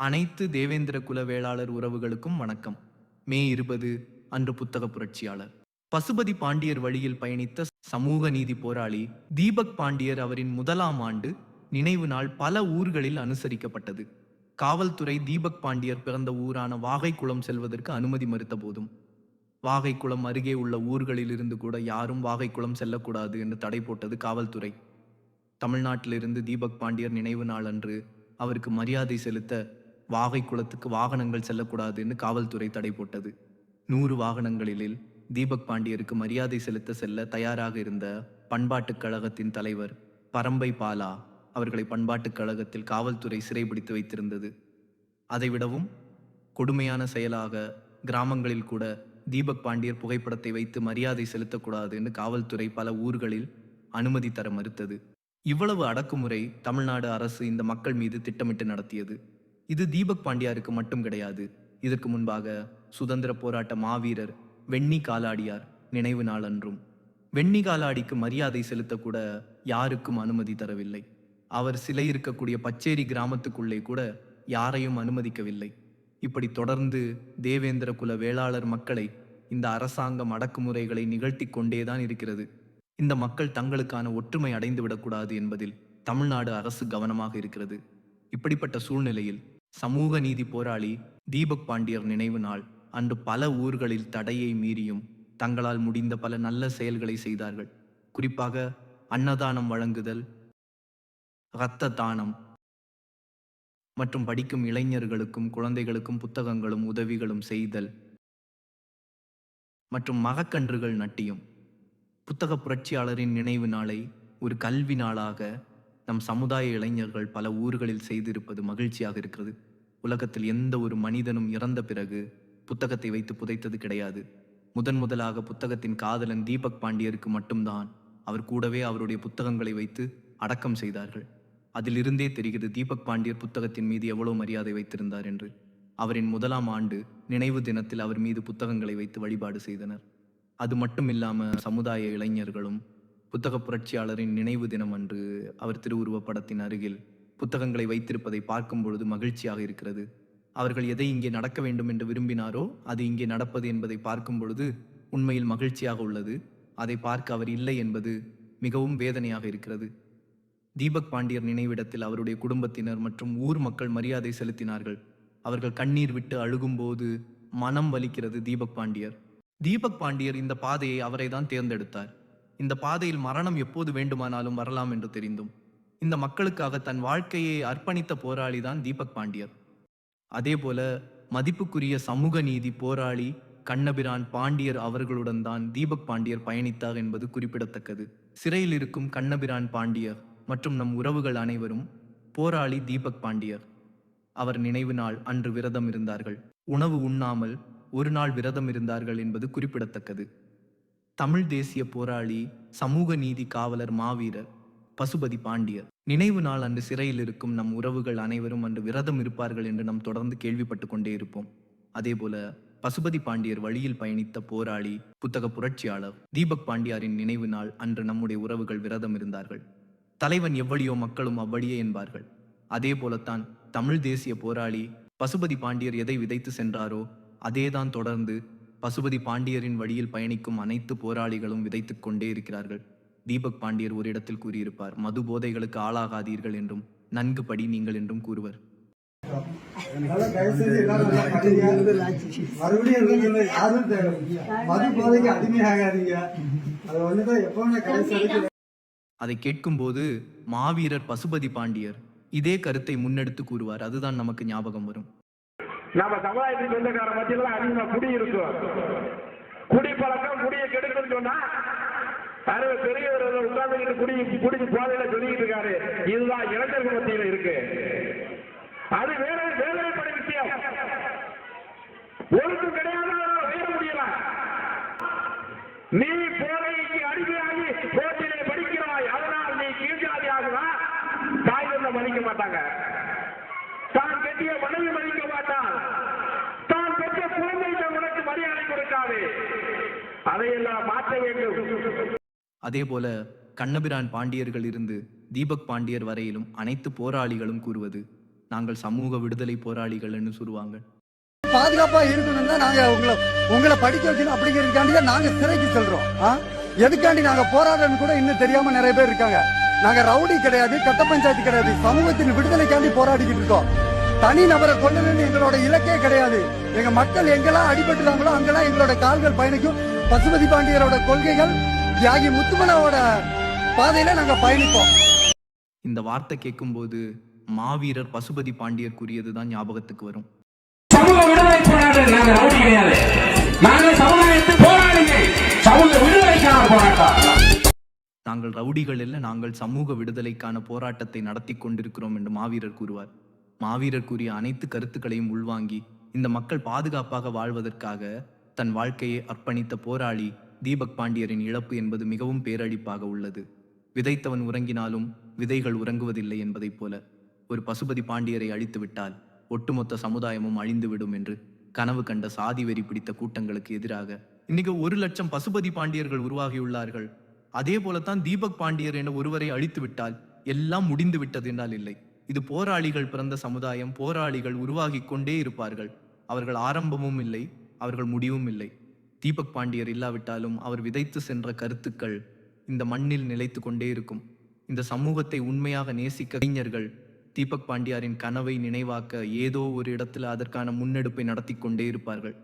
அனைத்து தேவேந்திர குல வேளாளர் உறவுகளுக்கும் வணக்கம். மே இருபது அன்று புத்தக புரட்சியாளர். பசுபதி பாண்டியர் வழியில் பயணித்த சமூக நீதி போராளி தீபக் பாண்டியர் அவரின் முதலாம் ஆண்டு நினைவு நாள் பல ஊர்களில் அனுசரிக்கப்பட்டது. காவல்துறை தீபக் பாண்டியர் பிறந்த ஊரான வாகைக்குளம் செல்வதற்கு அனுமதி மறுத்த போதும். வாகைக்குளம் அருகே உள்ள ஊர்களில் இருந்து கூட யாரும் வாகைக்குளம் செல்லக்கூடாது என்று தடை போட்டது காவல்துறை. தமிழ்நாட்டிலிருந்து தீபக் பாண்டியர் நினைவு நாள் அன்று அவருக்கு மரியாதை செலுத்த வாகை குளத்துக்கு வாகனங்கள் செல்லக்கூடாதுன்னு காவல்துறை தடை போட்டது. நூறு வாகனங்களில் தீபக் பாண்டியருக்கு மரியாதை செலுத்த செல்ல தயாராக இருந்த பண்பாட்டுக் கழகத்தின் தலைவர் பரம்பை பாலா அவர்களை பண்பாட்டுக் கழகத்தில் காவல்துறை சிறைபிடித்து வைத்திருந்தது. அதைவிடவும் கொடுமையான செயலாக கிராமங்களில் கூட தீபக் பாண்டியர் புகைப்படத்தை வைத்து மரியாதை செலுத்தக்கூடாதுன்னு காவல்துறை பல ஊர்களில் அனுமதி தர மறுத்தது. இவ்வளவு அடக்குமுறை தமிழ்நாடு அரசு இந்த மக்கள் மீது திட்டமிட்டு நடத்தியது. இது தீபக் பாண்டியாருக்கு மட்டும் கிடையாது. இதற்கு முன்பாக சுதந்திர போராட்ட மாவீரர் வெண்ணி காலாடியார் நினைவு நாள் அன்றும். வெண்ணி காலாடிக்கு மரியாதை செலுத்தக்கூட யாருக்கும் அனுமதி தரவில்லை. அவர் சிலை இருக்கக்கூடிய பச்சேரி கிராமத்துக்குள்ளே கூட யாரையும் அனுமதிக்கவில்லை. இப்படி தொடர்ந்து தேவேந்திர குல வேளாளர் மக்களை இந்த அரசாங்கம் அடக்குமுறைகளை நிகழ்த்தி கொண்டேதான் இருக்கிறது. இந்த மக்கள் தங்களுக்கான ஒற்றுமை அடைந்துவிடக்கூடாது என்பதில் தமிழ்நாடு அரசு கவனமாக இருக்கிறது. இப்படிப்பட்ட சூழ்நிலையில் சமூக நீதி போராளி தீபக் பாண்டியர் நினைவு நாள். அன்று பல ஊர்களில் தடையை மீறியும் தங்களால் முடிந்த பல நல்ல செயல்களை செய்தார்கள். குறிப்பாக அன்னதானம் வழங்குதல் இரத்த தானம் மற்றும் படிக்கும் இளைஞர்களுக்கும் குழந்தைகளுக்கும் புத்தகங்களும் உதவிகளும் செய்தல் மற்றும் மகக்கன்றுகள் நட்டியும். புத்தக புரட்சியாளரின் நினைவு நாளை ஒரு கல்வி நாளாக நம் சமுதாய இளைஞர்கள் பல ஊர்களில் செய்திருப்பது மகிழ்ச்சியாக இருக்கிறது. உலகத்தில் எந்த ஒரு மனிதனும் இறந்த பிறகு புத்தகத்தை வைத்து புதைத்தது கிடையாது. முதன் முதலாக புத்தகத்தின் காதலன் தீபக் பாண்டியருக்கு மட்டும்தான் அவர் கூடவே அவருடைய புத்தகங்களை வைத்து அடக்கம் செய்தார்கள். அதிலிருந்தே தெரிகிறது தீபக் பாண்டியர் புத்தகத்தின் மீது எவ்வளவு மரியாதை வைத்திருந்தார் என்று. அவரின் முதலாம் ஆண்டு நினைவு தினத்தில் அவர் மீது புத்தகங்களை வைத்து வழிபாடு செய்தனர். அது மட்டும் இல்லாமல் சமுதாய இளைஞர்களும் புத்தக புரட்சியாளரின் நினைவு தினம் அன்று அவர் திருவுருவ படத்தின் அருகில் புத்தகங்களை வைத்திருப்பதை பார்க்கும் பொழுது மகிழ்ச்சியாக இருக்கிறது. அவர்கள் எதை இங்கே நடக்க வேண்டும் என்று விரும்பினாரோ அது இங்கே நடப்பது என்பதை பார்க்கும் பொழுது உண்மையில் மகிழ்ச்சியாக உள்ளது. அதை பார்க்க அவர் இல்லை என்பது மிகவும் வேதனையாக இருக்கிறது. தீபக் பாண்டியர் நினைவிடத்தில் அவருடைய குடும்பத்தினர் மற்றும் ஊர் மக்கள் மரியாதை செலுத்தினார்கள். அவர்கள் கண்ணீர் விட்டு அழுகும்போது மனம் வலிக்கிறது தீபக் பாண்டியர். தீபக் பாண்டியர் இந்த பாதையை அவரை தான் தேர்ந்தெடுத்தார். இந்த பாதையில் மரணம் எப்போது வேண்டுமானாலும் வரலாம் என்று தெரிந்தும் இந்த மக்களுக்காக தன் வாழ்க்கையை அர்ப்பணித்த போராளி தான் தீபக் பாண்டியர். அதேபோல மதிப்புக்குரிய சமூக நீதி போராளி கண்ணபிரான் பாண்டியர் அவர்களுடன் தான் தீபக் பாண்டியர் பயணித்தார் என்பது குறிப்பிடத்தக்கது. சிறையில் இருக்கும் கண்ணபிரான் பாண்டியர் மற்றும் நம் உறவுகள் அனைவரும் போராளி தீபக் பாண்டியர். அவர் நினைவு நாள் அன்று விரதம் இருந்தார்கள். உணவு உண்ணாமல் ஒரு நாள் விரதம் இருந்தார்கள் என்பது குறிப்பிடத்தக்கது. தமிழ் தேசிய போராளி சமூக நீதி காவலர் மாவீரர் பசுபதி பாண்டியர். நினைவு நாள் அன்று சிறையில் இருக்கும் நம் உறவுகள் அனைவரும் அன்று விரதம் இருப்பார்கள் என்று நாம் தொடர்ந்து கேள்விப்பட்டு கொண்டே இருப்போம். அதேபோல பசுபதி பாண்டியர் வழியில் பயணித்த போராளி புத்தக புரட்சியாளர் தீபக் பாண்டியாரின் நினைவு நாள் அன்று நம்முடைய உறவுகள் விரதம் இருந்தார்கள். தலைவன் எவ்வளியோ மக்களும் அவ்வழியே என்பார்கள். அதே போலத்தான் தமிழ் தேசிய போராளி பசுபதி பாண்டியர் எதை விதைத்து சென்றாரோ அதேதான் தொடர்ந்து பசுபதி பாண்டியரின் வழியில் பயணிக்கும் அனைத்து போராளிகளும் விதைத்துக் கொண்டே இருக்கிறார்கள். தீபக் பாண்டியர் ஒரு இடத்தில் கூறியிருப்பார் மது போதைகளுக்கு ஆளாகாதீர்கள் என்றும் நன்கு படி நீங்கள் என்றும் கூறுவர். மறுபடியும் யாரும் தேவை மது போதைக்கு அடிமையாகாதீங்க. அது ஒண்ணுதான் எப்பவுமே கடைசி வரைக்கும் அதை கேட்கும்போது மாவீரர் பசுபதி பாண்டியர் இதே கருத்தை முன்னெடுத்து கூறுவார். அதுதான் நமக்கு ஞாபகம் வரும். நம்ம சமுதாயத்துக்கு சொந்தக்கார மத்தியில அதிகமா குடி இருக்கும் குடி பழக்கம் குடியை கெடுக்கணும்னு சொன்னா அறுவை பெரியவர் உட்கார்ந்துக்கிட்டு குடி குடிச்சு போதையில சொல்லிக்கிட்டு இருக்காரு. இதுதான் இளைஞர்கள் மத்தியில் இருக்கு. அது வேற வேதனைப்பட விஷயம். ஒழுக்கம் கிடையாது வேற முடியல நீ அதேபோல கண்ணபிரான் பாண்டியர்கள் இருந்து தீபக் பாண்டியர் வரையிலும் அனைத்து போராளிகளும் கூறுவது நாங்கள் சமூக விடுதலை போராளிகள்னு சொல்லுவாங்க. பாதுகாப்பா இருக்கணும்னா நாங்க உங்களை உங்களை படிக்க வைக்கணும் அப்படிங்கிறதுக்காண்டி தான் நாங்க சிறைக்கு செல்றோம். எதுக்காண்டி நாங்க போராடுறோம்னு கூட இன்னும் தெரியாம நிறைய பேர் இருக்காங்க. நாங்க ரவுடி கிடையாது கட்ட பஞ்சாயத்து கிடையாது சமூகத்தின் விடுதலைக்காண்டி போராடிக்கிட்டு இருக்கோம். தனி நபரை கொல்லணும்னு எங்களோட இலக்கே கிடையாது. எங்க மக்கள் எங்கெல்லாம் அடிபட்டுறாங்களோ அங்கெல்லாம் எங்களோட கால்கள் பயணிக்கும். பசுபதி பாண்டியரோட கொள்கைகள் தியாகி முத்துமலாவோட பாதையில நாங்க பயணிப்போம். இந்த வார்த்தை கேட்கும்போது மாவீரர் பசுபதி பாண்டியர் கூறியது தான் ஞாபகத்துக்கு வரும். சமூக விடுதலை போராட்டம் நாங்க ரவுடி கிடையாது நாங்க சமுதாயத்து போராளிகள் சமூக விடுதலைக்கான போராட்டம். நாங்கள் ரவுடிகள் அல்ல நாங்கள் சமூக விடுதலைக்கான போராட்டத்தை நடத்தி கொண்டிருக்கிறோம் என்று மாவீரர் கூறுவார். மாவீரர் கூறிய அனைத்து கருத்துக்களையும் உள்வாங்கி இந்த மக்கள் பாதுகாப்பாக வாழ்வதற்காக தன் வாழ்க்கையை அர்ப்பணித்த போராளி தீபக் பாண்டியரின் இழப்பு என்பது மிகவும் பேரழிப்பாக உள்ளது. விதைத்தவன் உறங்கினாலும் விதைகள் உறங்குவதில்லை என்பதைப் போல ஒரு பசுபதி பாண்டியரை அழித்து விட்டால் ஒட்டுமொத்த சமுதாயமும் அழிந்துவிடும் என்று கனவு கண்ட சாதி வெறி பிடித்த கூட்டங்களுக்கு எதிராக இன்னைக்கு ஒரு லட்சம் பசுபதி பாண்டியர்கள் உருவாகியுள்ளார்கள். அதே போலத்தான் தீபக் பாண்டியர் என ஒருவரை அழித்து விட்டால் எல்லாம் முடிந்து விட்டது என்றால் இல்லை. இது போராளிகள் பிறந்த சமுதாயம் போராளிகள் உருவாகி கொண்டே இருப்பார்கள். அவர்கள் ஆரம்பமும் இல்லை அவர்கள் முடிவும் இல்லை. தீபக் பாண்டியர் இல்லாவிட்டாலும் அவர் விதைத்து சென்ற கருத்துக்கள் இந்த மண்ணில் நிலைத்து கொண்டே இருக்கும். இந்த சமூகத்தை உண்மையாக நேசிக்க கவிஞர்கள் தீபக் பாண்டியாரின் கனவை நினைவாக்க ஏதோ ஒரு இடத்தில் அதற்கான முன்னெடுப்பை நடத்தி கொண்டே இருப்பார்கள்.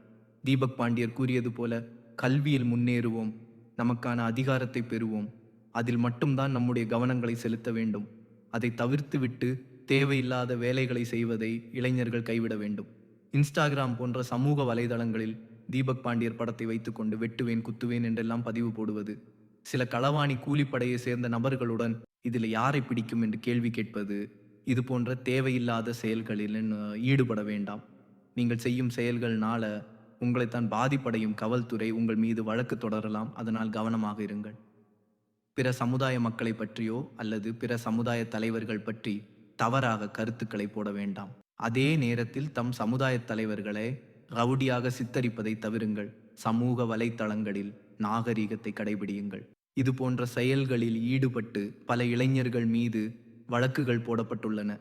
தீபக் பாண்டியர் கூறியது போல கல்வியில் முன்னேறுவோம் நமக்கான அதிகாரத்தை பெறுவோம். அதில் மட்டும்தான் நம்முடைய கவனங்களை செலுத்த வேண்டும். அதை தவிர்த்துவிட்டு தேவையில்லாத வேலைகளை செய்வதை இளைஞர்கள் கைவிட வேண்டும். இன்ஸ்டாகிராம் போன்ற சமூக வலைதளங்களில் தீபக் பாண்டியர் படத்தை வைத்துக்கொண்டு வெட்டுவேன் குத்துவேன் என்றெல்லாம் பதிவு போடுவது. சில களவாணி கூலிப்படையை சேர்ந்த நபர்களுடன் இதில் யாரை பிடிக்கும் என்று கேள்வி கேட்பது இது போன்ற தேவையில்லாத செயல்களில் ஈடுபட வேண்டாம். நீங்கள் செய்யும் செயல்கள்னால உங்களைத்தான் பாதிப்படையும் காவல்துறை உங்கள் மீது வழக்கு தொடரலாம். அதனால் கவனமாக இருங்கள். பிற சமுதாய மக்களை பற்றியோ அல்லது பிற சமுதாய தலைவர்கள் பற்றி தவறாக கருத்துக்களை போட வேண்டாம். அதே நேரத்தில் தம் சமுதாய தலைவர்களை ரவுடியாக சித்தரிப்பதை தவிருங்கள். சமூக வலைத்தளங்களில் நாகரீகத்தை கடைபிடியுங்கள். இது போன்ற செயல்களில் ஈடுபட்டு பல இளைஞர்கள் மீது வழக்குகள் போடப்பட்டுள்ளன.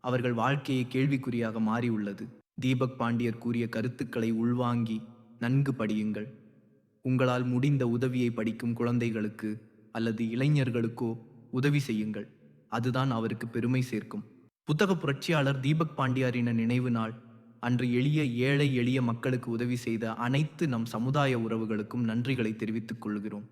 அவர்கள் வாழ்க்கையை கேள்விக்குறியாக மாறியுள்ளது. தீபக் பாண்டியர் கூறிய கருத்துக்களை உள்வாங்கி நன்கு படியுங்கள். உங்களால் முடிந்த உதவியை படிக்கும் குழந்தைகளுக்கு அல்லது இளைஞர்களுக்கோ உதவி செய்யுங்கள். அதுதான் அவருக்கு பெருமை சேர்க்கும். புத்தக புரட்சியாளர் தீபக் பாண்டியாரின நினைவு நாள் அன்று எளிய ஏழை எளிய மக்களுக்கு உதவி செய்த அனைத்து நம் சமுதாய உறவுகளுக்கும் நன்றிகளை தெரிவித்துக் கொள்கிறோம்.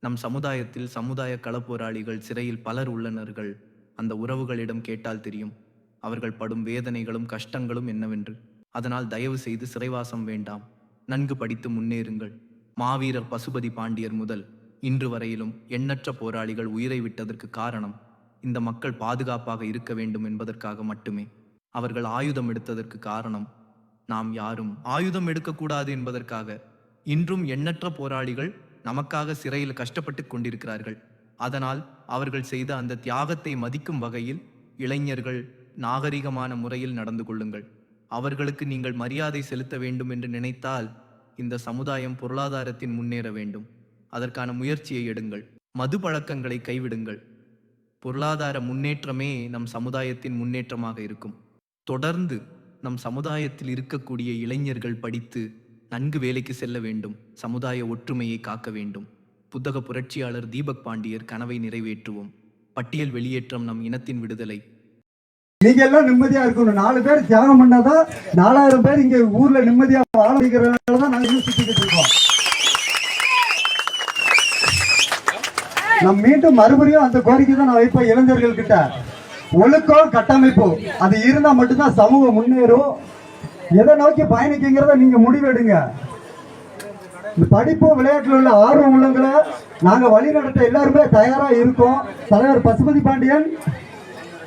நம் சமுதாயத்தில் சமுதாய களப்போராளிகள் சிறையில் பலர் உள்ளனர்கள். அந்த உறவுகளிடம் கேட்டால் தெரியும். அவர்கள் படும் வேதனைகளும் கஷ்டங்களும் என்னவென்று. அதனால் தயவு செய்து சிறைவாசம் வேண்டாம். நன்கு படித்து முன்னேறுங்கள். மாவீரர் பசுபதி பாண்டியர் முதல் இன்று வரையிலும் எண்ணற்ற போராளிகள் உயிரை விட்டதற்கு காரணம் இந்த மக்கள் பாதுகாப்பாக இருக்க வேண்டும் என்பதற்காக மட்டுமே. அவர்கள் ஆயுதம் எடுத்ததற்கு காரணம் நாம் யாரும் ஆயுதம் எடுக்கக்கூடாது என்பதற்காக இன்றும் எண்ணற்ற போராளிகள் நமக்காக சிறையில் கஷ்டப்பட்டு கொண்டிருக்கிறார்கள். அதனால் அவர்கள் செய்த அந்த தியாகத்தை மதிக்கும் வகையில் இளைஞர்கள் நாகரிகமான முறையில் நடந்து கொள்ளுங்கள். அவர்களுக்கு நீங்கள் மரியாதை செலுத்த வேண்டும் என்று நினைத்தால் இந்த சமுதாயம் பொருளாதாரத்தின் முன்னேற வேண்டும். அதற்கான முயற்சியை எடுங்கள். மது பழக்கங்களை கைவிடுங்கள். பொருளாதார முன்னேற்றமே நம் சமுதாயத்தின் முன்னேற்றமாக இருக்கும். தொடர்ந்து நம் சமுதாயத்தில் இருக்கக்கூடிய இளைஞர்கள் படித்து நன்கு வேலைக்கு செல்ல வேண்டும் சமுதாய ஒற்றுமையை காக்க வேண்டும். புத்தக புரட்சியாளர் தீபக் பாண்டியர் கனவை நிறைவேற்றுவோம். பட்டியல் வெளியேற்றம் நம் இனத்தின் விடுதலை. நீங்க எல்லாம் நிம்மதியா இருக்கணும். நாலு பேர் தியாகம் பண்ணாதான் நாலாயிரம் பேர் இங்க ஊர்ல நிம்மதியா வாழ வைக்கிறதுனால தான் நாங்க சுத்திக்கிட்டு இருக்கோம். நான் மீண்டும் மறுபடியும் அந்த கோரிக்கை தான் நான் வைப்பேன் இளைஞர்கள் கிட்ட ஒழுக்கம் கட்டமைப்பு. அது இருந்தா மட்டும்தான் சமூகம் முன்னேறும். எதை நோக்கி பயணிக்குங்கிறத நீங்க முடிவெடுங்க. இந்த படிப்பு விளையாட்டில் உள்ள ஆர்வம் உள்ளவங்களை நாங்க வழிநடத்த எல்லாருமே தயாரா இருக்கோம். தலைவர் பசுபதி பாண்டியன்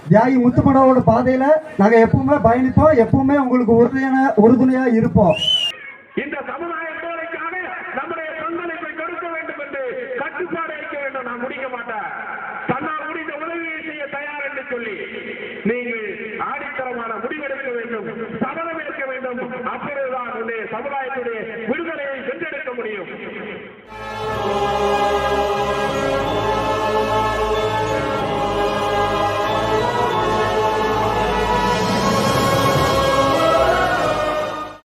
தியாகி முத்துமடாவோட பாதையில நாங்க எப்பவுமே பயணிப்போம். எப்பவுமே உங்களுக்கு உறுதியான உறுதுணையா இருப்போம். இந்த சமுதாயம் முடிவெடுக்க வேண்டும் சபதம் எடுக்க வேண்டும் அப்பொழுதுதான் சமுதாயத்துடைய விடுதலை